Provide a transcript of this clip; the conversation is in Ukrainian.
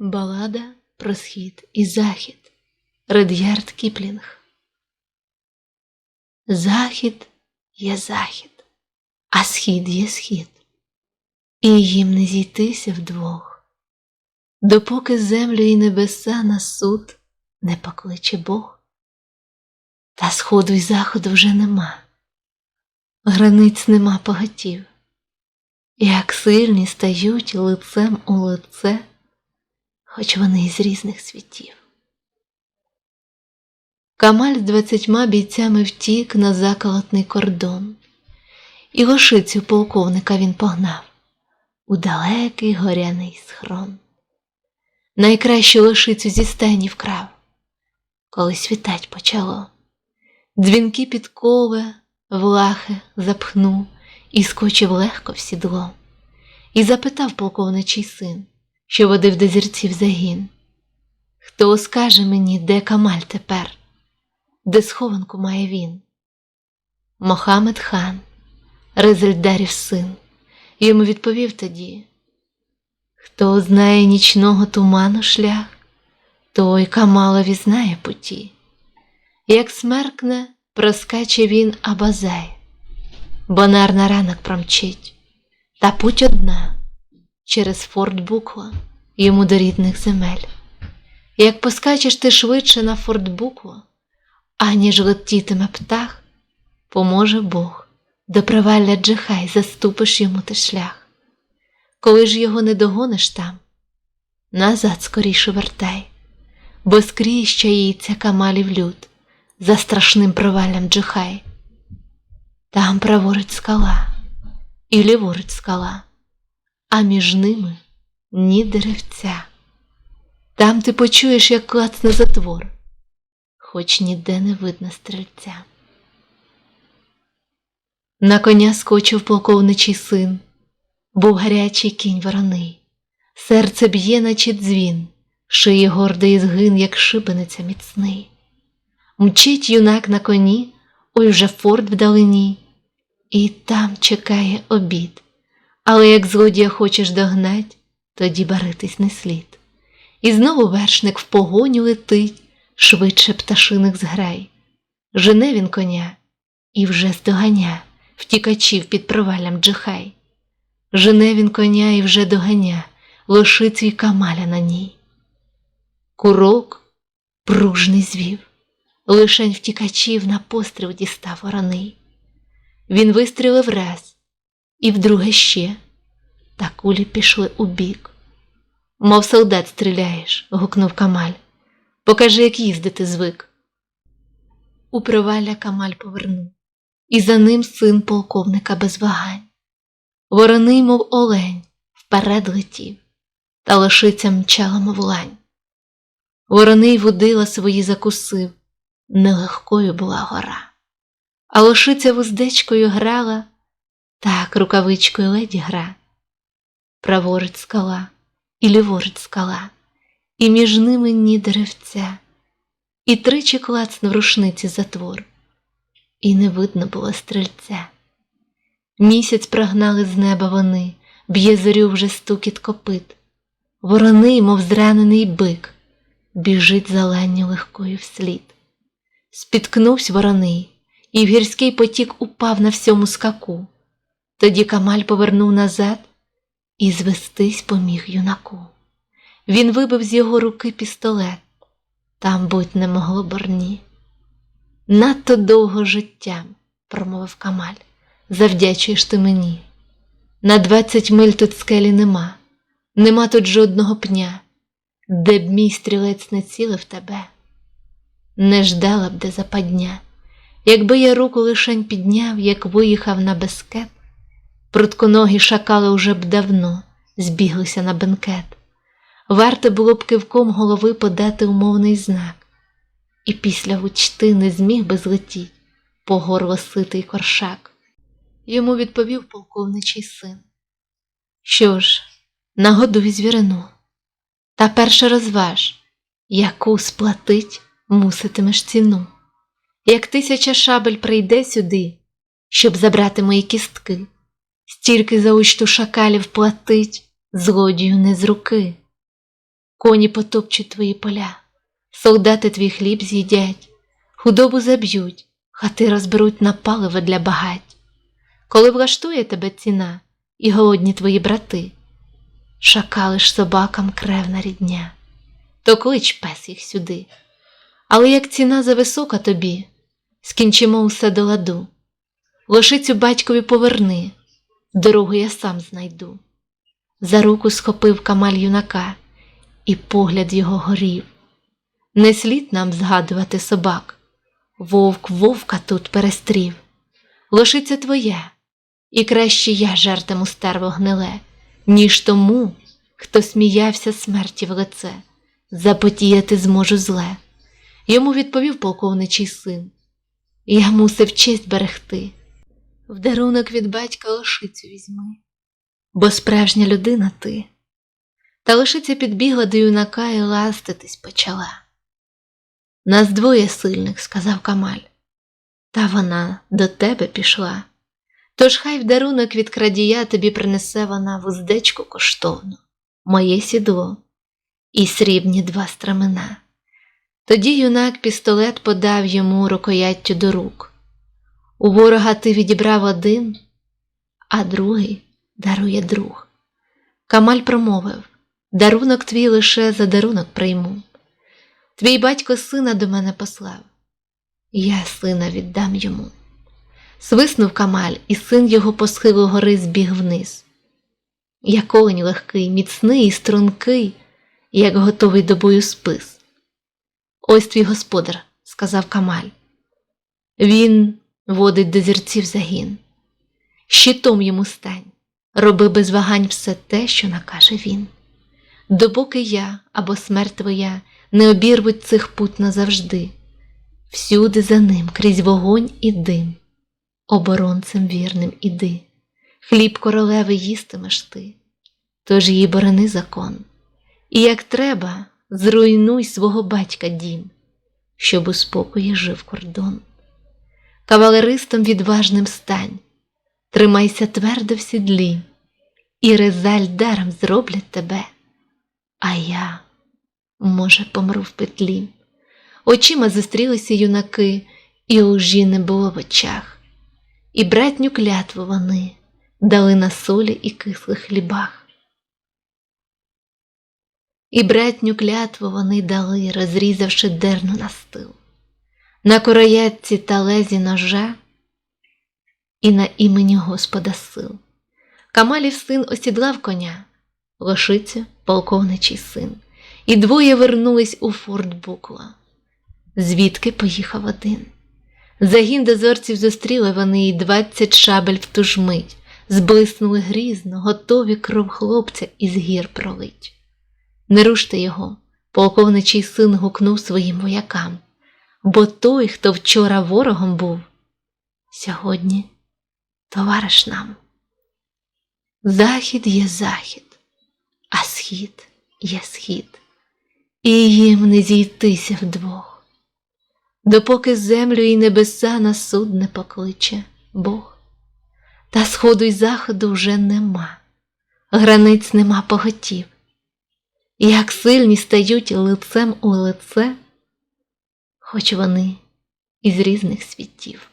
Балада про схід і захід. Ред'ярд Кіплінг. Захід є захід, а схід є схід, і їм не зійтися вдвох, допоки землю і небеса на суд не покличе Бог. Та сходу й заходу вже нема, границь нема поготів, як сильні стають лицем у лице хоч вони із різних світів. Камаль з двадцятьма бійцями втік на заколотний кордон, і лошицю полковника він погнав у далекий горяний схрон. Найкращу лошицю зі стайні вкрав, коли світать почало. Дзвінки підкови, влахи запхнув і скочив легко в сідло, і запитав полковничий син що водив до зірців загін. Хто скаже мені, де Камаль тепер, де схованку має він? Мохамед хан, Резельдарів син, йому відповів тоді: Хто знає нічного туману шлях, той Камалові знає путі. Як смеркне, проскаче він Абазай, Бонар на ранок промчить, та путь одна через Форт Буква, йому до рідних земель. Як поскачеш ти швидше на Форт Буква, аніж летітиме птах, поможе Бог, до провалля Джихай заступиш йому ти шлях. Коли ж його не догониш там, назад скоріше вертай, бо скрізь чаїться камалів люд за страшним проваллям Джихай. Там праворуч скала і ліворуч скала а між ними ні деревця. Там ти почуєш, як клацне затвор, хоч ніде не видно стрільця. На коня скочив полковничий син, був гарячий кінь вороний, серце б'є, наче дзвін, шиє гордий згин, як шибениця міцний. Мчить юнак на коні, ой вже форт вдалині, і там чекає обід. Але як злодія хочеш догнать, тоді баритись не слід. І знову вершник в погоню летить, швидше пташиних зграй. Жене він коня і вже здоганя втікачів під провалям джихай. Жене він коня і вже доганя, лошиць і камаля на ній. Курок пружний звів, лишень втікачів на постріл дістав вороний. Він вистрілив раз і вдруге ще, та кулі пішли у бік. Мов солдат стріляєш, гукнув Камаль. Покажи, як їздити звик. У провалля Камаль повернув, і за ним син полковника без вагань. Вороний, мов олень, вперед летів, та лошиця мчала, мов лань. Вороний водила свої закусив, нелегкою була гора, а лошиця вуздечкою грала. Так, рукавичкою леді гра, праворуч скала і ліворуч скала, і між ними ні деревця, і тричі клацнув рушниці затвор, і не видно було стрільця. Місяць прогнали з неба вони, б'є зорю вже стукіт копит, ворони, мов зранений бик, біжить заланню легкою вслід. Спіткнувся вороний, і в гірський потік упав на всьому скаку. Тоді Камаль повернув назад і звестись поміг юнаку. Він вибив з його руки пістолет, там будь не могло борні. Надто довго життям, промовив Камаль, завдячуєш ти мені. На двадцять миль тут скелі нема, нема тут жодного пня, де б мій стрілець не цілив тебе. Не ждала б де западня, якби я руку лишень підняв, як виїхав на безкет. Прутконогі шакали уже б давно збіглися на бенкет. Варто було б кивком голови подати умовний знак, і після учти не зміг би злетіть по горло ситий коршак. Йому відповів полковничий син. Що ж, нагодуй звірину, та перше розваж, яку сплатить муситимеш ціну. Як тисяча шабель прийде сюди, щоб забрати мої кістки стільки за учту шакалів платить злодію не з руки. коні потопчуть твої поля, солдати твій хліб з'їдять, худобу заб'ють, хати розберуть на паливо для багать. Коли влаштує тебе ціна і голодні твої брати, шакали ж собакам кревна рідня, то клич пес їх сюди. Але як ціна зависока тобі, скінчимо усе до ладу. Лошицю батькові поверни, дорогу я сам знайду. За руку схопив камаль юнака, і погляд його горів. Не слід нам згадувати собак, вовк вовка тут перестрів. Лошиця твоя, і краще я жертиму стерво гниле, ніж тому, хто сміявся смерті в лице, запотіяти зможу зле. Йому відповів полковничий син. Я мусив честь берегти. В дарунок від батька лошицю візьми, бо справжня людина ти. Та лошиця підбігла до юнака і ластитись почала. Нас двоє сильних, сказав Камаль, та вона до тебе пішла. Тож хай в дарунок від крадія тобі принесе вона вуздечку коштовну, моє сідло і срібні два страмена. Тоді юнак пістолет подав йому рукояттю до рук. У ворога ти відібрав один, а другий дарує друг. Камаль промовив дарунок твій лише за дарунок прийму. Твій батько сина до мене послав, я сина віддам йому. Свиснув Камаль, і син його по схилу гори збіг вниз. Я колень легкий, міцний і стрункий, як готовий до бою спис. Ось твій господар, сказав Камаль. Він водить до зірців загін. Щитом йому стань, роби без вагань все те, що накаже він. Допоки я або смерть твоя не обірвуть цих пут назавжди, всюди за ним крізь вогонь і дим, оборонцем вірним іди, хліб королеви їстимеш ти, тож її борони закон, і як треба, зруйнуй свого батька дім, щоб у спокої жив кордон. Кавалеристом відважним стань, тримайся твердо в сідлі, і резаль даром зроблять тебе, а я, може, помру в петлі. Очима зустрілися юнаки, і лжі не було в очах, і братню клятву вони дали на солі і кислих хлібах. І братню клятву вони дали, розрізавши дерну на стил, на короятці та лезі ножа і на імені Господа сил. Камалів син осідлав коня, лошиця полковничий син, і двоє вернулись у форт Букла, звідки поїхав один. Загін дозорців зустріли вони, і двадцять шабель в ту ж мить, зблиснули грізно, готові кров хлопця із гір пролить. Не руште його, полковничий син гукнув своїм воякам, бо той, хто вчора ворогом був, сьогодні товариш нам. Захід є захід, а схід є схід, і їм не зійтися вдвох, допоки землю і небеса на суд не покличе Бог. Та сходу й заходу вже нема, границь нема поготів як сильні стають лицем у лице, хоч вони із різних світів.